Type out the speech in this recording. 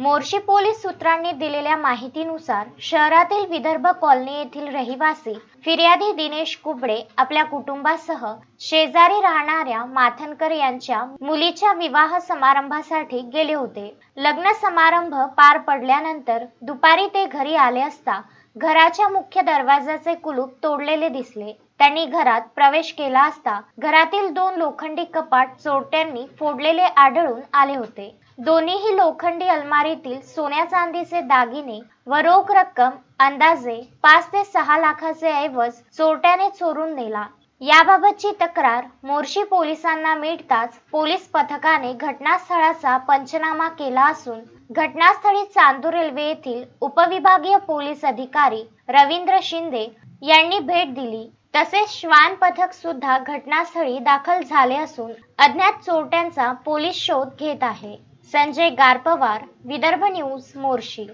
Morshi police सूत्रांनी दिलेल्या माहितीनुसार शहरातील विदर्भ कॉलनी येथील रहिवासी फिर्यादी दिनेश कुबडे आपल्या कुटुंबासह शेजारी राहणाऱ्या माथनकर यांच्या मुलीच्या विवाह समारंभासाठी गेले होते. लग्न समारंभ पार पडल्यानंतर दुपारी ते घरी आले असता घराच्या मुख्य दरवाजाचे कुलूप तोडलेले दिसले. त्यांनी घरात प्रवेश केला असता घरातील दोन लोखंडी कपाट चोरट्यांनी फोडलेले आढळून आले होते. दोन्हीही लोखंडी अलमारीतील सोन्या चांदीचे दागिने व रोख रक्कम अंदाजे पाच ते सहा लाखाचे ऐवज चोरट्याने चोरून नेला. याबाबतची तक्रार मोर्शी पोलिसांना मिळताच पोलीस पथकाने घटनास्थळाचा पंचनामा केला असून घटनास्थळी चांदूर रेल्वे येथील उपविभागीय पोलीस अधिकारी रवींद्र शिंदे यांनी भेट दिली. तसेच श्वान पथक सुद्धा घटनास्थळी दाखल झाले असून अज्ञात चोरट्यांचा पोलीस शोध घेत आहे. संजय गारपवार विदर्भ न्यूज मोर्शी.